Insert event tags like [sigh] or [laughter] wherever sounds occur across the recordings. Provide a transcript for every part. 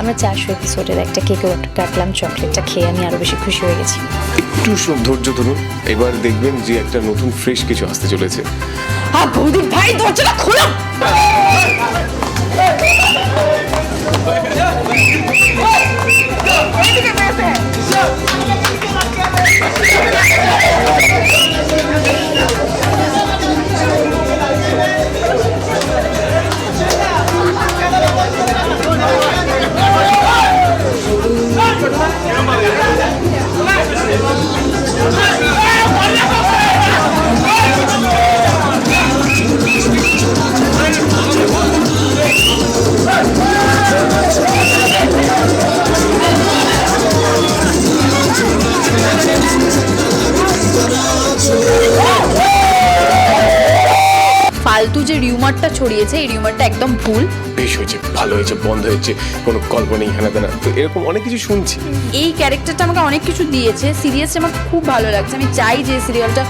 আমরা চারশো এপিসোডের একটা কেক কাটলাম চকলেটটা খেয়ে আমি আরও বেশি খুশি হয়ে গেছি। একটু সব ধৈর্য ধরুন এবার দেখবেন যে একটা নতুন ফ্রেশ কিছু আসতে চলেছে। আর বৌদি ভাই দরজাটা খোলো! ফালতু ছড়িয়েছে এই রিউমারটা একদম ভুল। বেশ হয়েছে ভালো হয়েছে বন্ধ হয়েছে কোনো গল্প নেই হেনা তেনা তো এরকম অনেক কিছু শুনছি। এই ক্যারেক্টারটা আমাকে অনেক কিছু দিয়েছে সিরিয়াসলি আমার খুব ভালো লাগছে। আমি চাই যে সিরিয়ালটা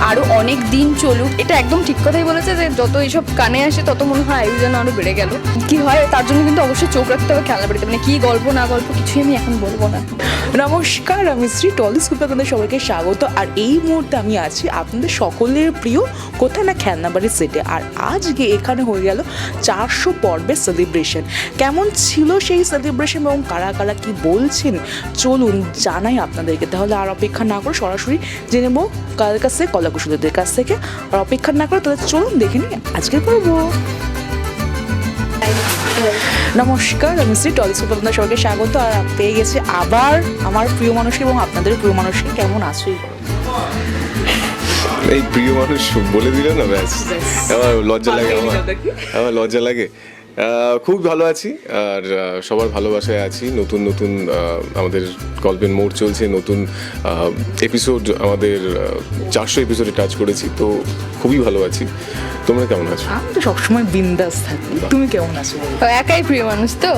আরও অনেক দিন চলুক। এটা একদম ঠিক কথাই বলেছে যে যত এইসব কানে আসে, তত মনে হয় আয়ু যেন আরও বেড়ে গেল। কি হয়, তার জন্য কিন্তু অবশ্যই চোখ রাখতে হবে, খেলনা বাড়িতে। মানে কি গল্প না গল্প, কিছুই আমি এখন বলব না। নমস্কার, আমি শ্রী টলি স্কুপে আপনাদের সবাইকে স্বাগত। আর এই মুহূর্তে আমি আছি আপনাদের সকলের প্রিয় কোথায় না খেলনাবাড়ির সেটে। আর আজকে এখানে হয়ে গেল চারশো পর্বের সেলিব্রেশন কেমন ছিল সেই সেলিব্রেশন এবং কারা কারা কি বলছেন? চলুন জানাই আপনাদেরকে। তাহলে আর অপেক্ষা না করে সরাসরি জেনে নেব কাছে কাছ থেকে কলাকুশলীদের কাছ থেকে। আর অপেক্ষা না করে তাহলে চলুন দেখে নিই আজকের পর্ব। নমস্কার আমি শ্রী টলিস্কোপ আপনাদের সবাইকে স্বাগত। আর পেয়ে গেছি আবার আমার প্রিয় মানুষকে এবং আপনাদের প্রিয় মানুষকে। কেমন আছো? এই প্রিয় মানুষ বলে দিল না ব্যাস। আমার লজ্জা লাগে আমার আমার লজ্জা লাগে। খুব ভালো আছি আর সবার ভালোবাসায় আছি। নতুন নতুন আমাদের গল্পের মোড় চলছে নতুন এপিসোড আমাদের চারশো এপিসোডে টাচ করেছি তো খুবই ভালো আছি। তোমরা কেমন আছো? আমি তো সবসময় বিন্দাস থাকি। তুমি কেমন আছো তো একাই প্রিয় মানুষ তো।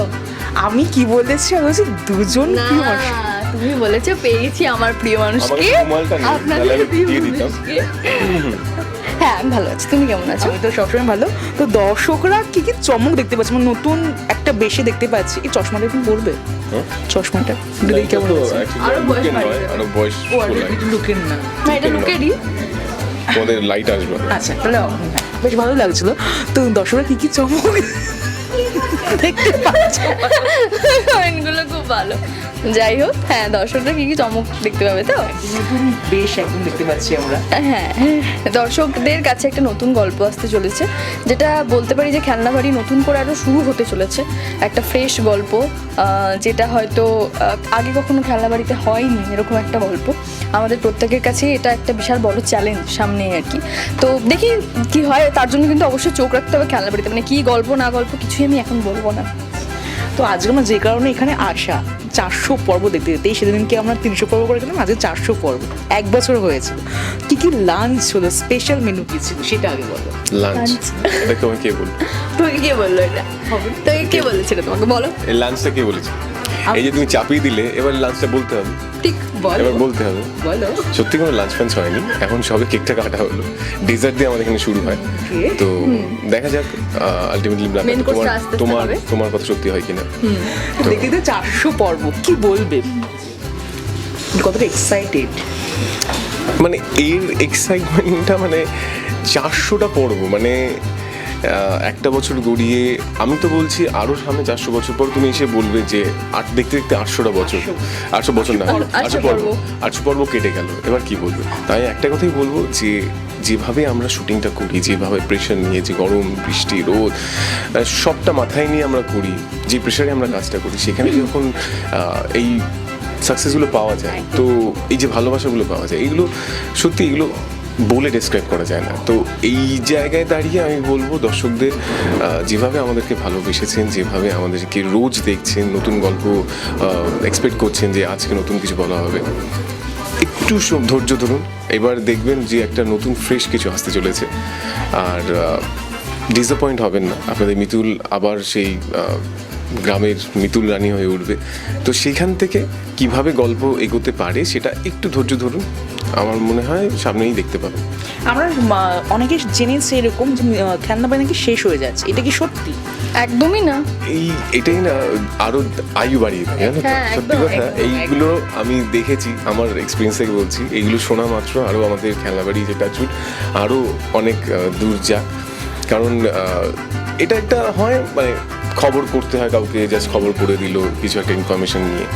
আমি কি বলেছি? আমি বলছি দুজন প্রিয় মানুষ। তুমি বলেছ পেয়েছি আমার প্রিয় মানুষকে। আপনাদের প্রিয় মানুষকে। হ্যাঁ আমি ভালো আছি। তুমি কেমন আছো? আমি তো সবসময় ভালো। তো দর্শকরা কি কি চমক দেখতে পাচ্ছে? মানে নতুন একটা বেশি দেখতে পাচ্ছি। এই চশমাটা একটু পরবে হ্যাঁ? চশমাটা। দেখে কেমন আরও বয়স লুকের। আরও বয়স লুকেন না। না এটা লুকেরই তোমাদের লাইট আসবে। আচ্ছা তাহলে হ্যাঁ, বেশ ভালো লাগছিল। তো দর্শকরা কি কি চমক দেখতে পাচ্ছে? খুব ভালো। যাই হোক হ্যাঁ দর্শকরা কি কি চমক দেখতে পাবে তো? নতুন বেশ একদম দেখতে পাচ্ছি আমরা। হ্যাঁ দর্শকদের কাছে একটা নতুন গল্প আসতে চলেছে যেটা বলতে পারি যে খেলনা বাড়ি নতুন করে আরও শুরু হতে চলেছে। একটা ফ্রেশ গল্প যেটা হয়তো আগে কখনো খেলনা বাড়িতে হয়নি এরকম একটা গল্প। আমাদের প্রত্যেকের কাছে এটা একটা বিশাল বড় চ্যালেঞ্জ সামনে আর কি। তো দেখি কি হয় তার জন্য কিন্তু অবশ্যই চোখ রাখতে হবে খেলনা বাড়িতে মানে কি গল্প না গল্প কিছুই আমি এখন বলব না। তো আজকে আমরা যে কারণে এখানে আসা চারশো পর্ব দেখতে দেখতে সেদিনকে আমরা তিনশো পর্ব করে গেলাম আজকে চারশো পর্ব এক বছর হয়েছিল কি কি লাঞ্চ হলো স্পেশাল মেনু কি ছিল সেটা আগে বলো। লাঞ্চ তোমাকে কে বলল? তোকে কে বলল এটা? তোকে কে বলেছিল তোমাকে? বলো। এই লাঞ্চটা কে বলেছে? এই যে তুমি চাপিয়ে দিলে এবার লাঞ্চটা বলতে হবে। ঠিক। এবার বলতে হবে। সত্যি কোনো লাঞ্চ ফাঞ্চ হয়নি। এখন সবে কেকটা কাটা হলো। ডেজার্ট দিয়ে আমাদের এখানে শুরু হয়। তো দেখা যাক আলটিমেটলি তোমার তোমার তোমার কথা সত্যি হয় কিনা। তো দেখতে দেখতে চারশো পর্ব। কি বলবে? কতটা এক্সাইটেড মানে এর এক্সাইটমেন্টটা মানে চারশোটা পর্ব। মানে একটা বছর গড়িয়ে আমি তো বলছি আরও সামনে চারশো বছর পর তুমি এসে বলবে যে আট দেখতে দেখতে আটশোটা বছর। আটশো। বছর না আটশো পর্ব। আটশো পর্ব। কেটে গেল। এবার কি বলব? তাই একটা কথাই বলব যে যেভাবে আমরা শুটিংটা করি যেভাবে প্রেশার নিয়ে যে গরম বৃষ্টি রোদ সবটা মাথায় নিয়ে আমরা করি যে প্রেশারে আমরা কাজটা করি সেখানে যখন এই সাকসেসগুলো পাওয়া যায় তো এই যে ভালোবাসাগুলো পাওয়া যায় এগুলো সত্যি এগুলো বলে ডেসক্রাইব করা যায় না। তো এই জায়গায় দাঁড়িয়ে আমি বলব, দর্শকদের যেভাবে আমাদেরকে ভালোবেসেছেন, যেভাবে আমাদেরকে রোজ দেখছেন, নতুন গল্প এক্সপেক্ট করছেন যে আজকে নতুন কিছু বলা হবে, একটু ধৈর্য ধরুন। এবার দেখবেন যে একটা নতুন ফ্রেশ কিছু আসতে চলেছে। আর ডিসঅ্যাপয়েন্ট হবেন না। আপনাদের মিতুল আবার সেই গ্রামের মিতুল রানী হয়ে উঠবে। তো সেখান থেকে কীভাবে গল্প এগোতে পারে সেটা একটু ধৈর্য ধরুন। আমার মনে হয় সামনেই দেখতে পাবেন। আমরা অনেকে জেনেছে এরকম যে খেলনা বাড়ি নাকি শেষ হয়ে যাচ্ছে। এটা কি সত্যি? একদমই না। এই এটাই না আরও আয়ু বাড়িয়ে দেয় জানো তো? হ্যাঁ, সত্যি কথা এইগুলো আমি দেখেছি আমার এক্সপিরিয়েন্স থেকে বলছি এইগুলো শোনা মাত্র আরও আমাদের খেলনাবাড়ি যেটা চুট আরও অনেক দূর যাক। কারণ এটা একটা হয় মানে খবর করতে হয়, কাউকে জাস্ট খবর করে দিল, কিছু একটা ইনফরমেশন নিয়ে।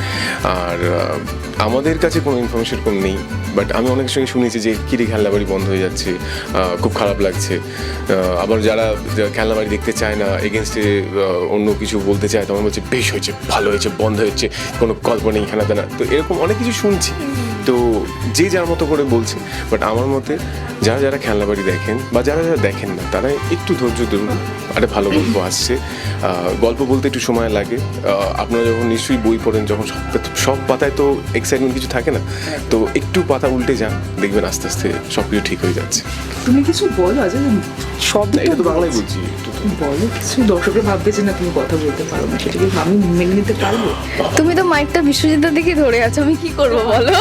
আর আমাদের কাছে কোনো ইনফরমেশন কম নেই। বাট আমি অনেক সঙ্গে শুনেছি যে কিরে খেলনাবাড়ি বন্ধ হয়ে যাচ্ছে। খুব খারাপ লাগছে। আবার যারা যারা খেলনাবাড়ি দেখতে চায় না এগেনস্টে অন্য কিছু বলতে চায়, তখন বলছে, বেশ হয়েছে, ভালো হয়েছে, বন্ধ হয়েছে, কোনো গল্প নেই খেলা না। তো এরকম অনেক কিছু শুনছি। তো যে যার মতো করে বলছে বাট আমার মতে যারা যারা খেলনা বাড়ি দেখেন বা যারা যারা দেখেন না তারা একটু ধৈর্য ধরুন একটা ভালো গল্প আসছে। গল্প বলতে একটু সময় লাগে। আপনারা যখন নিশ্চয়ই বই পড়েন যখন সব সব পাতায় তো এক্সাইটমেন্ট কিছু থাকে না। তো একটু পাতা উল্টে যান দেখবেন আস্তে আস্তে সব কিছু ঠিক হয়ে যাচ্ছে। তুমি কিছু বলো আজ সব না, এটা তো বাংলায় বলছি একটু তো। বলো কিছু দর্শকরা ভাববে যে না তুমি কথা বলতে পারো না সেটাকে আমি মেনে নিতে পারব? তুমি তো মাইকটা বিশ্বজিতের দিকে ধরে আছো আমি কি করব বলো?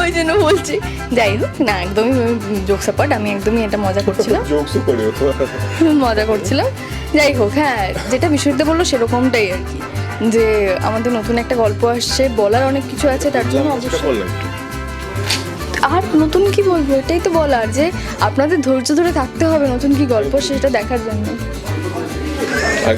ওই জন্য বলছি। যাই হোক না একদমই জোক সাপাট আমি একদমই এটা মজা করছিলাম। [laughs] মজা করছিলাম। যাই হোক হ্যাঁ যেটা বিশ্বজিৎ বলল সেরকমটাই আর কি। যে আমাদের নতুন একটা গল্প আসছে বলার অনেক কিছু আছে তার জন্য অবশ্যই আর নতুন কি বলব এটাই তো বলার যে আপনাদের ধৈর্য ধরে থাকতে হবে নতুন কি গল্প সেটা দেখার জন্য। আর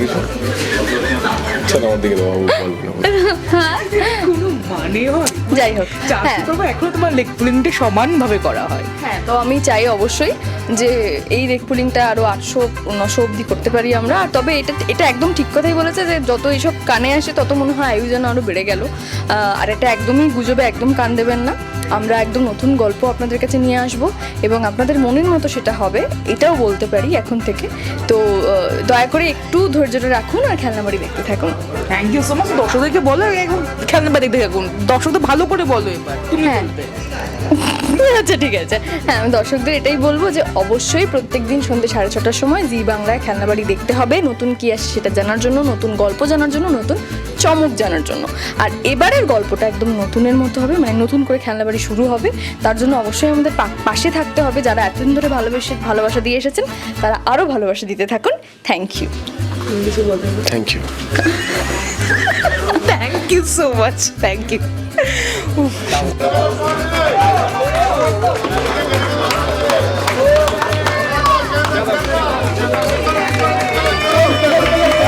[laughs] মানে হয়? যাই হোক চারশো হ্যাঁ। এখনও তোমার লেগ পুলিংটা সমানভাবে করা হয়। হ্যাঁ তো আমি চাই অবশ্যই যে এই রেক পুলিংটা আরও আটশো নশো অবধি করতে পারি আমরা। আর তবে এটা এটা একদম ঠিক কথাই বলেছে যে যত এইসব কানে আসে তত মনে হয় আয়ু যেন আরও বেড়ে গেল। আর এটা একদমই গুজবে একদম কান দেবেন না। আমরা একদম নতুন গল্প আপনাদের কাছে নিয়ে আসব এবং আপনাদের মনের মতো সেটা হবে এটাও বলতে পারি এখন থেকে। তো দয়া করে একটু ধৈর্যটা রাখুন আর খেলনাবাড়ি দেখতে থাকুন। থ্যাংক ইউ সো মাচ দর্শকদেরকে বলো এখন খেলনা বা দেখতে থাকুন। দর্শকদের ভালো করে বলো এবার। তুমি হ্যাঁ। আচ্ছা ঠিক আছে। হ্যাঁ আমি দর্শকদের এটাই বলব যে অবশ্যই প্রত্যেক দিন সন্ধ্যে সাড়ে ছটার সময় জি বাংলায় খেলনাবাড়ি দেখতে হবে। নতুন কি আসে সেটা জানার জন্য নতুন গল্প জানার জন্য নতুন চমক জানার জন্য। আর এবারের গল্পটা একদম নতুনের মতো হবে মানে নতুন করে খেলনাবাড়ি শুরু হবে। তার জন্য অবশ্যই আমাদের পা- পাশে থাকতে হবে। যারা এতদিন ধরে ভালোবেসে ভালোবাসা দিয়ে এসেছেন তারা আরও ভালোবাসা দিতে থাকুন। Thank you thank you thank you so much thank you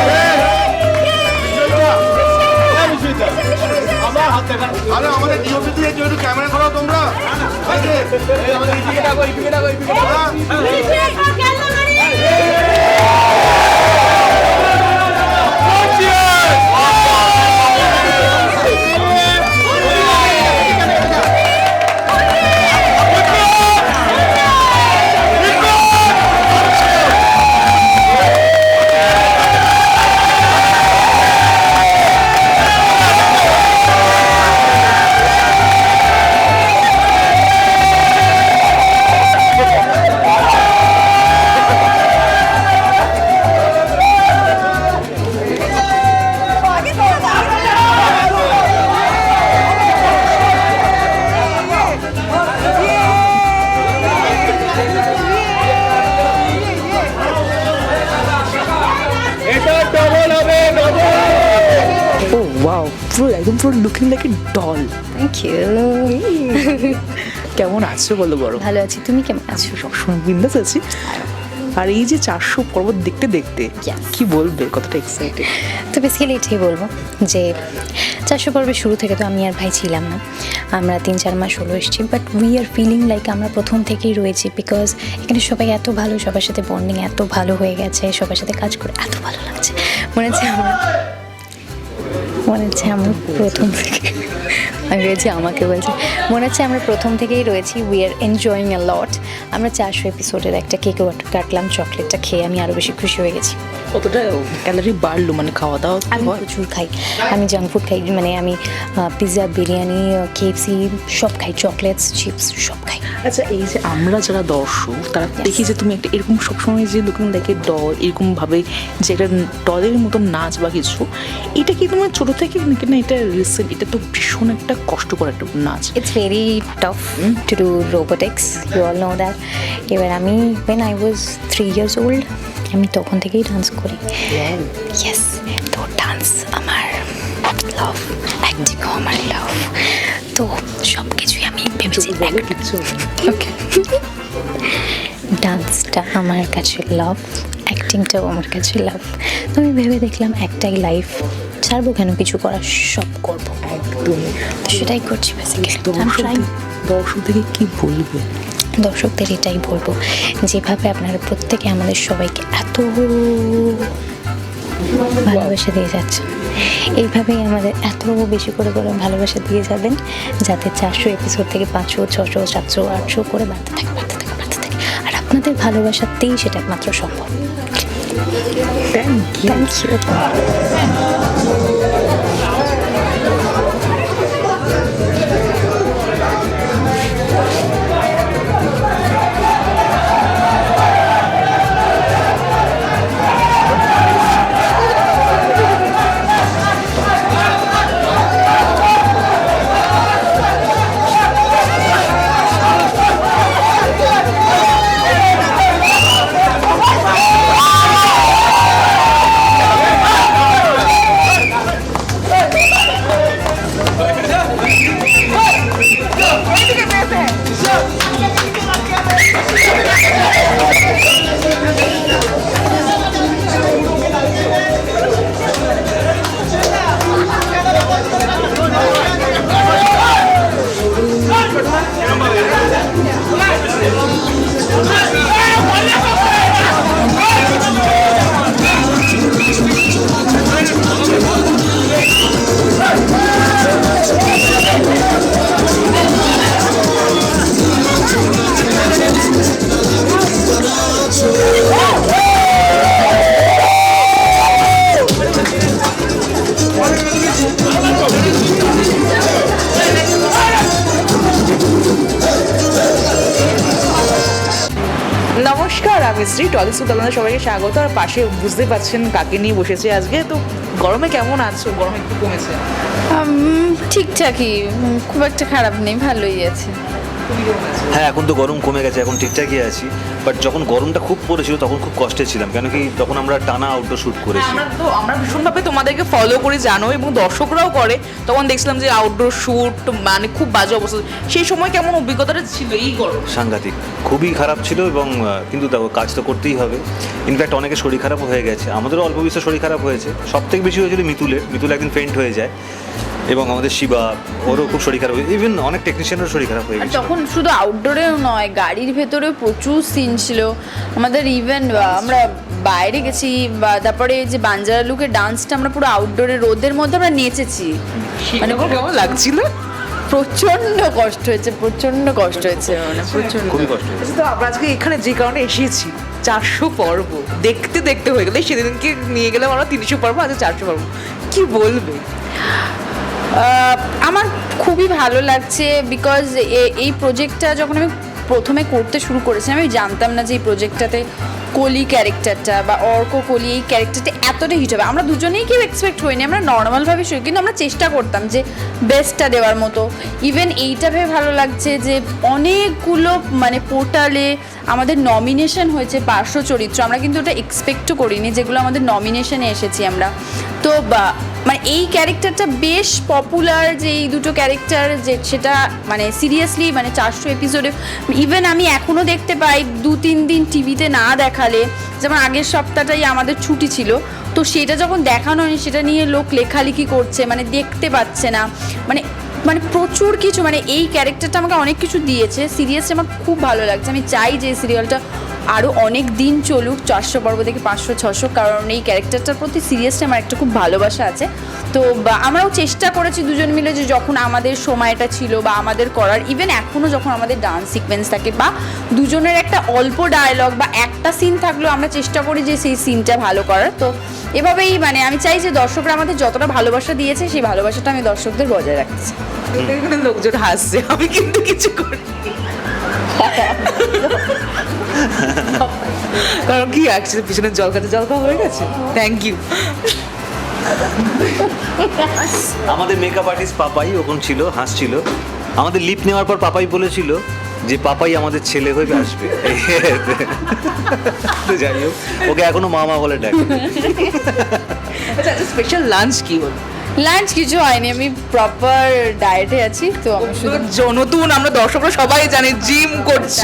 আরে পুরো looking like a doll thank you কেমন আছো বলো বড়? ভালো আছি। তুমি কেমন আছো? সবসময় বিন্দাস আছি। আর এই যে চারশো পর্বত দেখতে দেখতে Yes. কি বলবে? কতটা এক্সাইটেড তো বেসিক্যালি এটাই বলব যে চারশো পর্বের শুরু থেকে তো আমি আর ভাই ছিলাম না। আমরা তিন চার মাস হলো এসেছি but we are feeling like আমরা প্রথম থেকেই রয়েছি বিকজ এখানে সবাই এত ভালো সবার সাথে বন্ডিং এত ভালো হয়ে গেছে সবার সাথে কাজ করে এত ভালো লাগছে। মনে হচ্ছে আমরা মনে হচ্ছে আমরা প্রথম থেকে আমি রয়েছি আমাকে বলছে। মনে হচ্ছে আমরা প্রথম থেকেই রয়েছি উই আর এনজয়িং আ লট আমরা চারশো এপিসোডের একটা কেক কাটলাম চকলেটটা খেয়ে আমি আরও বেশি খুশি হয়ে গেছি। কতটা ক্যালারি বাড়লো? মানে খাওয়া দাওয়া আমি প্রচুর খাই। আমি জাঙ্ক ফুড খাই মানে আমি পিৎজা বিরিয়ানি কেএফসি সব খাই চকলেটস চিপস সব খাই। আচ্ছা এই যে আমরা যারা দর্শক তারা দেখি যে তুমি একটা এরকম সবসময় যে দোকান দেখে ডল এরকমভাবে যে একটা ডলের মতন নাচ বা কিছু এটা কি তোমার ছোটো থেকে নাকি না এটা রিসেন্ট এটা তো ভীষণ একটা কষ্টকর একটা নাচ। It's very tough to do robotics you all know that এবার আমি when I was three years old আমি তখন থেকেই ডান্স করি। ইয়েস তো ডান্স আমার লাভ অ্যাক্টিংও আমার লাভ তো সব কিছুই আমি ভেবেছি ওকে ডান্সটা আমার কাছে লাভ অ্যাক্টিংটাও আমার কাছে লাভ তো আমি ভেবে দেখলাম একটাই লাইফ ছাড়বো কেন? কিছু করার সব করব। একদম। তো সেটাই করছি বেসিক্যালি দর্শক দর্শক থেকে কি বলবে? দর্শকদের এটাই বলব। যেভাবে আপনারা প্রত্যেকে আমাদের সবাইকে এত ভালোবাসা দিয়ে যাচ্ছেন এইভাবেই আমাদের এত বেশি করে করে ভালোবাসা দিয়ে যাবেন যাতে চারশো এপিসোড থেকে পাঁচশো ছশো সাতশো আটশো করে বাড়তে থাকে বাড়তে থাকে বাড়তে থাকে। আর আপনাদের ভালোবাসাতেই সেটা একমাত্র সম্ভব। Thank you Tolly Shri Tollys আপনাদের সবাইকে স্বাগত। আর পাশে বুঝতে পারছেন কাকে নিয়ে বসেছে আজকে। তো গরমে কেমন আছো? গরম একটু কমেছে। ঠিকঠাকই। খুব একটা খারাপ নেই, ভালোই আছে। হ্যাঁ এখন তো গরম কমে গেছে এখন ঠিকঠাকই আছি। বাট যখন গরমটা খুব পড়েছিল তখন খুব কষ্টে ছিলাম। কেন কি তখন আমরা টানা আউটডোর শ্যুট হ্যাঁ, করেছি। আমরা তো আমরা ভীষণভাবে তোমাদেরকে ফলো করে জানো এবং দর্শকরাও করে। তখন দেখছিলাম যে আউটডোর শুট মানে খুব বাজে অবস্থা। সেই সময় কেমন অভিজ্ঞতাটা ছিল এই গরম? সাংঘাতিক। খুবই খারাপ ছিল এবং কিন্তু দেখো কাজ তো করতেই হবে। ইনফ্যাক্ট অনেকে শরীর খারাপও হয়ে গেছে। আমাদেরও অল্প বিস্তর শরীর খারাপ হয়েছে। সব থেকে বেশি হয়েছিল মিতুলের। মিতুল একদিন ফেন্ট হয়ে যায়। এবং আমাদের শিবা ওরও খুব শরীর খারাপ হয়ে ইভেন অনেক টেকনিশিয়ানেরও শরীর খারাপ হয়ে গেছে তখন শুধু আউটডোরেও নয় গাড়ির ভেতরে প্রচুর সিন ছিল। আমাদের ইভেন আমরা বাইরে গেছি বা তারপরে যে বাঞ্জারা লুকের ডান্সটা আমরা পুরো আউটডোরে রোদের মধ্যে আমরা নেচেছি। মানে কেমন লাগছিল? প্রচণ্ড কষ্ট হয়েছে প্রচণ্ড কষ্ট হয়েছে। মানে প্রচণ্ড খুবই কষ্ট হয়েছে। আচ্ছা, তো আমরা আজকে এখানে যে কারণে এসেছি চারশো পর্ব দেখতে দেখতে হয়ে গেলে। সেদিনকে নিয়ে গেলাম আমরা তিনশো পর্ব আজ চারশো পর্ব। কি বলবে? আমার খুবই ভালো লাগছে বিকজ এই প্রজেক্টটা যখন আমি প্রথমে করতে শুরু করেছিলাম, আমি জানতাম না যে এই প্রজেক্টটাতে কলি ক্যারেক্টারটা বা অর্ক কলি এই ক্যারেক্টারটা এতটা হিট হবে। আমরা দুজনেই কেউ এক্সপেক্ট করিনি আমরা নর্মালভাবে শুনি কিন্তু আমরা চেষ্টা করতাম যে বেস্টটা দেওয়ার মতো। ইভেন এইটা ভেবে ভালো লাগছে যে অনেকগুলো মানে পোর্টালে আমাদের নমিনেশন হয়েছে পার্শ্ব চরিত্র। আমরা কিন্তু ওটা এক্সপেক্টও করিনি, যেগুলো আমাদের নমিনেশনে এসেছি আমরা। তো মানে এই ক্যারেক্টারটা বেশ পপুলার যে এই দুটো ক্যারেক্টার যে সেটা মানে সিরিয়াসলি মানে চারশো এপিসোডে ইভেন আমি এখনও দেখতে পাই দু তিন দিন টিভিতে না দেখালে, যেমন আগের সপ্তাহটাই আমাদের ছুটি ছিল, তো সেটা যখন দেখানো হয়নি, সেটা নিয়ে লোক লেখালেখি করছে মানে দেখতে পাচ্ছে না। মানে মানে প্রচুর কিছু মানে এই ক্যারেক্টারটা আমাকে অনেক কিছু দিয়েছে। সিরিয়াসলি আমার খুব ভালো লাগছে। আমি চাই যে সিরিয়ালটা আরও অনেক দিন চলুক, চারশো পর্ব থেকে পাঁচশো, ছশো, কারণ এই ক্যারেক্টারটার প্রতি সিরিয়াসলি আমার একটা খুব ভালোবাসা আছে। তো আমরাও চেষ্টা করেছি দুজন মিলে যে যখন আমাদের সময়টা ছিল বা আমাদের করার ইভেন এখনও যখন আমাদের ডান্স সিকোয়েন্স থাকে বা দুজনের একটা অল্প ডায়লগ বা একটা সিন থাকলেও আমরা চেষ্টা করি যে সেই সিনটা ভালো করার। তো, এভাবেই মানে আমি চাই যে দর্শকরা আমাদের যতটা ভালোবাসা দিয়েছে, সেই ভালোবাসাটা আমি দর্শকদের বজায় রাখছি লোকজন হাসছে, আমি কিন্তু কিছু করি কারণ কি আসছে পিছনে জল খাতে জল খাওয়া হয়ে গেছে? থ্যাংক ইউ আমাদের মেকআপ আর্টিস্ট পাপাই ওখান ছিল হাসছিল। আমাদের লিপ নেওয়ার পর পাপাই বলেছিল যে পাপাই আমাদের ছেলে হয়ে আসবে। তো যাই হোক ওকে এখনও মামা বলে ডাকে। আচ্ছা স্পেশাল লাঞ্চ কি হলো? লাঞ্চ কিছু হয়নি আমি প্রপার ডায়েটে আছি তো আমি শুধু জ- নতুন আমরা দর্শকরা সবাই জানে জিম করছ।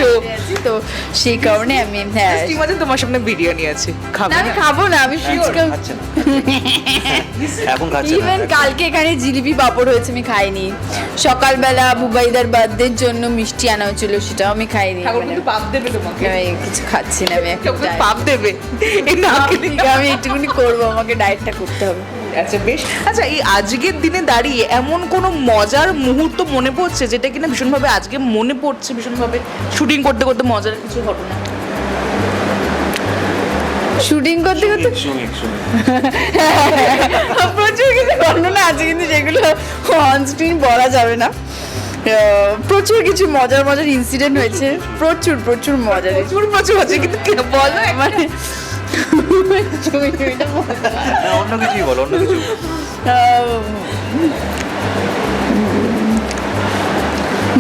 তো সেই কারণে আমি হ্যাঁ। ঠিক আছে তোমার সামনে বিরিয়ানি আছে। খাবে না আমি খাব না আমি ফিজিক্যাল খাচ্ছে না এখন খাচ্ছে ইভেন কালকে এখানে জিলিপি পাপড় হয়েছে আমি খাইনি। সকালবেলা বুবাইদার বার্থডের জন্য মিষ্টি আনা হয়েছিল সেটাও আমি খাইনি। মানে কিন্তু পাপ দেবে তোমাকে। কিছু খাচ্ছি না আমি পাপ দেবে। আমি একটুখানি করব আমাকে ডায়েটটা করতে হবে। আচ্ছা বেশ। আচ্ছা এই আজকের দিনে দাঁড়িয়ে এমন কোনো মজার মুহূর্ত মনে পড়ছে যেটা কিনা ভীষণভাবে আজকে মনে পড়ছে ভীষণভাবে শুটিং করতে করতে মজার কিছু ঘটনা? শুটিং করতে করতে? [laughs] প্রচুর কিছু বর্ণনা আছে কিন্তু যেগুলো অন স্ক্রিন বলা যাবে না। আহ, প্রচুর কিছু মজার মজার ইনসিডেন্ট হয়েছে। প্রচুর প্রচুর মজার। প্রচুর প্রচুর আছে কিন্তু কে বলো মানে ছবি টবিটা বলতে না, অন্য কিছুই বলো অন্য কিছু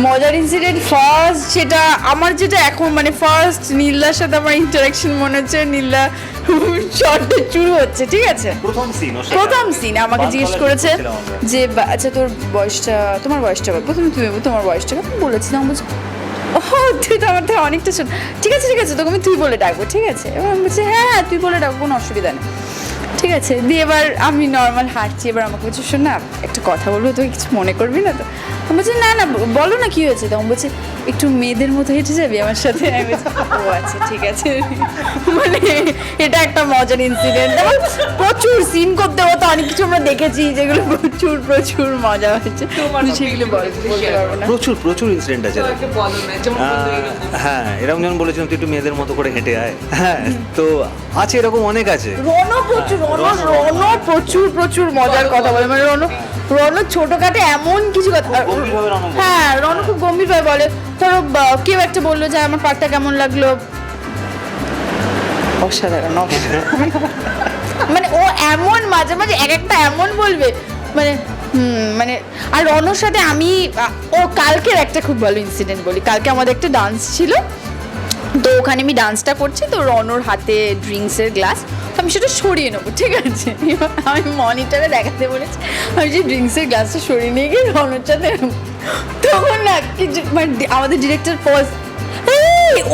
মজার ইনসিডেন্ট ফার্স্ট সেটা আমার যেটা এখন মানে ফার্স্ট নীলার সাথে আমার ইন্টারাকশন মনে হচ্ছে নীলা শর্টে চুরু হচ্ছে ঠিক আছে? প্রথম সিন প্রথম সিন আমাকে জিজ্ঞেস করেছে যে আচ্ছা তোর বয়সটা তোমার বয়সটা প্রথমে তুমি তোমার বয়সটা? আমি বলছি ও তুই তো আমার থেকে অনেকটা শোন ঠিক আছে ঠিক আছে, তোকে আমি তুই বলে ডাকবো, ঠিক আছে? এবার আমি বলছি হ্যাঁ হ্যাঁ তুই বলে ডাকবো, কোনো অসুবিধা নেই। ঠিক আছে, দিয়ে এবার আমি নর্মাল হাঁটছি, এবার আমাকে কিছু শোন না, একটা কথা বলব তুই কিছু মনে করবি না তো? আমি বলছি না না বলো না কি হয়েছে? তখন বলছে একটু মেয়েদের মতো হেঁটে যাবি আমার সাথে? আমি বলছি, ও আচ্ছা ঠিক আছে। মানে এটা একটা মজার ইনসিডেন্ট প্রচুর সিন করতে হতো অনেক কিছু আমরা দেখেছি যেগুলো প্রচুর প্রচুর মজা হয়েছে। সেগুলো প্রচুর প্রচুর ইনসিডেন্ট আছে হ্যাঁ এরকম যেমন বলেছিলাম তুই একটু মেয়েদের মতো করে হেঁটে আয়। হ্যাঁ তো আছে এরকম অনেক আছে। রনো প্রচুর রনো রনো প্রচুর প্রচুর মজার কথা বলে। মানে রনো রনো ছোটখাটো এমন কিছু কথা হ্যাঁ রনো খুব গম্ভীরভাবে বলে ধরো কেউ একটা বলল যে আমার পাটটা কেমন লাগল? অসাধারণ অসাধারণ। [laughs] মানে ও এমন মাঝে মাঝে এক একটা এমন বলবে মানে হুম, মানে আর রনোর সাথে আমি ও কালকের একটা খুব ভালো ইনসিডেন্ট বলি। কালকে আমাদের একটা ডান্স ছিল তো ওখানে আমি ডান্সটা করছি তো রনর হাতে ড্রিঙ্কসের গ্লাস আমি সেটা সরিয়ে নেব, ঠিক আছে? আমি মনিটরে দেখাতে বলেছি, আমি যে ড্রিঙ্কসের গ্লাসটা সরিয়ে নিয়ে গিয়ে রনর সাথে তখন না কিছু মানে আমাদের ডিরেক্টর পজ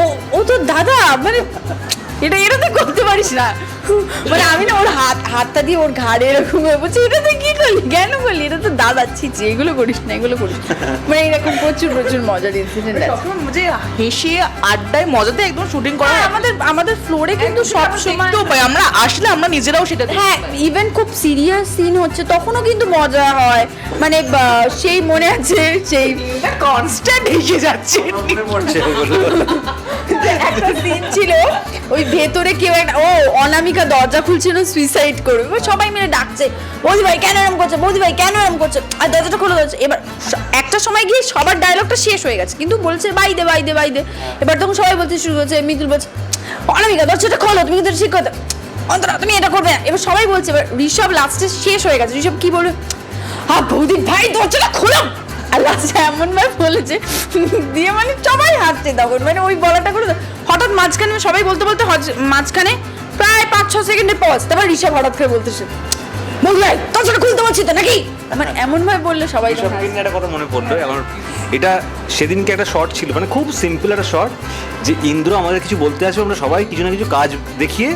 ও ও তো দাদা মানে এটা এটা তো করতে পারিস না। মানে আমি না ওর হাত হাতটা দিয়ে ওর ঘাড়ে এরকম হয়ে বলছি এটা তুই কি করলি? কেন করলি? এটা তো দাদা ছিছি এগুলো করিস না এগুলো করিস না। মানে এরকম প্রচুর প্রচুর মজার ইনসিডেন্ট আছে। যে হেসে আড্ডায় মজাতে একদম শুটিং করা হ্যাঁ, আমাদের আমাদের ফ্লোরে কিন্তু সব সময় তো পাই আমরা আসলে আমরা নিজেরাও সেটা হ্যাঁ ইভেন খুব সিরিয়াস সিন হচ্ছে তখনও কিন্তু মজা হয়। মানে বা- সেই মনে আছে সেই কনস্ট্যান্ট হেসে যাচ্ছে। মনে পড়ছে একটা সিন ছিল, ওই ভেতরে কেউ একটা, ও, অনামিকা দরজা খুলছিল সুইসাইড করবে। এবার সবাই মিলে ডাকছে বৌদি ভাই কেন এরম করছে? বৌদি ভাই কেন এরম করছে? আর দরজাটা খুলে দিচ্ছে এবার একটা সময় গিয়ে সবার ডায়লগটা শেষ হয়ে গেছে। কিন্তু বলছে, by the by the by the. এবার তখন সবাই বলতে শুরু করছে মিতুল বলছে, অনামিকা, দরজাটা খোলো, তুমি কিন্তু ঠিক কথা অন্তরা, তুমি এটা করবে এবার সবাই বলছে, এবার ঋষভ লাস্টে শেষ হয়ে গেছে। ঋষভ কি বলবে আ বৌদি ভাই দরজাটা খোলো আর লাস্টে এমন ভাবে বলেছে দিয়ে মানে সবাই হাসছে তখন। মানে ওই বলাটা করে হঠাৎ মাঝখানে সবাই বলতে বলতে মাঝখানে প্রায় পাঁচ ছ সেকেন্ডে পজ তারপর ঋষভ হঠাৎ করে বলতেছে বুঝলাই দরজাটা খুলতে পারছি তো নাকি? মানে এমন ভাবে বললে সবাই সব দিন একটা কথা মনে পড়ল। আমার এটা সেদিনকে একটা শর্ট ছিল। মানে খুব সিম্পল একটা শর্ট যে ইন্দ্র আমাদের কিছু বলতে আসবে আমরা সবাই কিছু না কিছু কাজ দেখিয়ে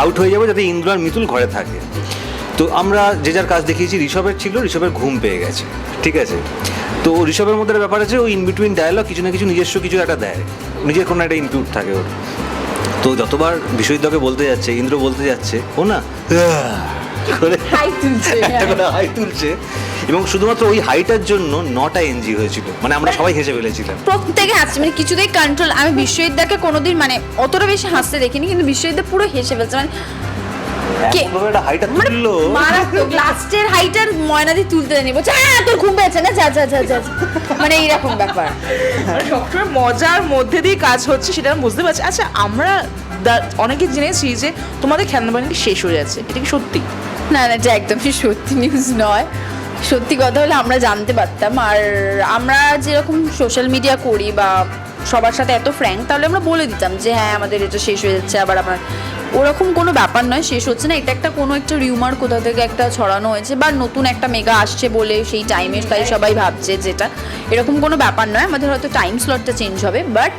আউট হয়ে যাব যাতে ইন্দ্র আর মিতুল ঘরে থাকে। তো আমরা যে যার কাজ দেখিয়েছি ঋষভের ছিল ঋষভের ঘুম পেয়ে গেছে। ঠিক আছে? তো ঋষভের মধ্যে ব্যাপার আছে ও ইন বিটুইন ডায়লগ কিছু না কিছু নিজস্ব কিছু একটা দেয়। নিজের কোনো একটা ইনপুট থাকে ওর। তো যতবার বিশ্বজিৎকে বলতে যাচ্ছে ইন্দ্র বলতে যাচ্ছে ও না? করে হাই তুলছে [laughs] একটা করে হাই তুলছে। এবং শুধুমাত্র ওই হাইটার জন্য নটা এনজি হয়েছিল। মানে আমরা সবাই হেসে ফেলেছিলাম। প্রত্যেকে হাসছে মানে কিছুতেই কন্ট্রোল আমি বিশ্ববিদ্যাকে কোনোদিন মানে অতটা বেশি হাসতে দেখিনি কিন্তু বিশ্ববিদ্যা পুরো হেসে ফেলছে। মানে এমনভাবে একটা হাইটার মানে তুললো মারাত্মক লাস্টের হাইটার ময়নাদি তুলতে তোর ঘুম পেয়েছে না যা যা যা যা। যা।" মানে এইরকম ব্যাপার। সবসময় মজার মধ্যে দিয়ে কাজ হচ্ছে সেটা আমি বুঝতে পারছি। আচ্ছা আমরা দা- অনেকে জেনেছি যে তোমাদের খেলনা বাহিনী শেষ হয়ে যাচ্ছে? এটা কি সত্যি? না না এটা একদমই সত্যি নিউজ নয়। সত্যি কথা হলে আমরা জানতে পারতাম। আর আমরা যেরকম সোশ্যাল মিডিয়া করি বা সবার সাথে এত ফ্র্যাঙ্ক তাহলে আমরা বলে দিতাম যে হ্যাঁ আমাদের এটা শেষ হয়ে যাচ্ছে আবার আমরা ওরকম কোনো ব্যাপার নয়, শেষ হচ্ছে না। এটা একটা কোনো একটা রিউমার কোথা থেকে একটা ছড়ানো হয়েছে বা নতুন একটা মেগা আসছে বলে সেই টাইমে তাই সবাই ভাবছে যেটা। এরকম কোনো ব্যাপার নয়। আমাদের হয়তো টাইম স্লটটা চেঞ্জ হবে বাট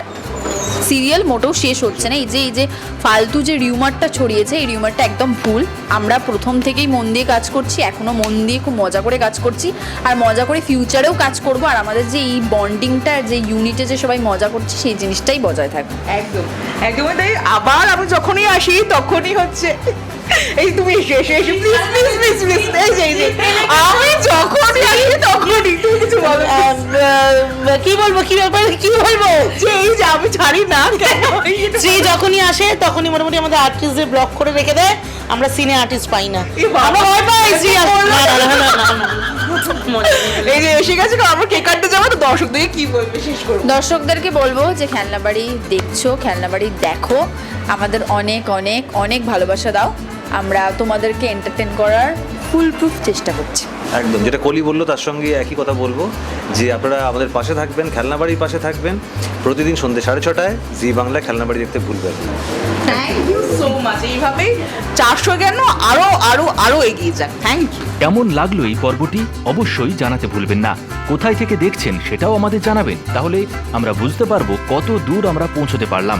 সিরিয়াল মোটেও শেষ হচ্ছে না। এই যে এই যে ফালতু যে রিউমারটা ছড়িয়েছে, এই রিউমারটা একদম ভুল। আমরা প্রথম থেকেই মন দিয়ে কাজ করছি এখনও মন দিয়ে খুব মজা করে কাজ করছি। আর মজা করে ফিউচারেও কাজ করব। আর আমাদের যে এই বন্ডিংটা যে ইউনিটে যে সবাই মজা করছে, সেই জিনিসটাই বজায় থাকবে। একদম একদমই তাই আবার আমি যখনই আসি, তখনই হচ্ছে। এই তুমি এসে এসে এসে প্লিজ প্লিজ প্লিজ প্লিজ এই যে এই যে আমি যখনই আসি তখনই তুমি কিছু বলো কি বলব কি ব্যাপার কি বলব যে এই যে আমি ছাড়ি না কেন এই যখনই আসে তখনই মোটামুটি আমাদের আর্টিস্টদের ব্লক করে রেখে দেয় আমরা সিনে আর্টিস্ট পাই না আমরা ভয় পাই শ্রী না, না, না, না, না, না। এই যে এসে গেছে আমরা কেক কাটতে যাব তো দর্শক দিয়ে কি বলবে শেষ করব দর্শকদেরকে বলব যে খেলনাবাড়ি দেখছ খেলনাবাড়ি দেখো আমাদের অনেক অনেক অনেক ভালোবাসা দাও আমরা তোমাদেরকে এন্টারটেন করার ফুল প্রুফ চেষ্টা করছি। একদম যেটা কলি বলল তার সঙ্গে একই কথা বলব যে আপনারা আমাদের পাশে থাকবেন খেলনাবাড়ির পাশে থাকবেন। প্রতিদিন সন্ধ্যে সাড়ে ছটায় জি বাংলা খেলনাবাড়ি দেখতে ভুলবেন না। থ্যাংক ইউ সো মাচ এইভাবেই চারশো কেন আরও আরও আরও এগিয়ে যাক। থ্যাংক ইউ কেমন লাগল এই পর্বটি? অবশ্যই জানাতে ভুলবেন না। কোথায় থেকে দেখছেন সেটাও আমাদের জানাবেন। তাহলে আমরা বুঝতে পারব কত দূর আমরা পৌঁছতে পারলাম।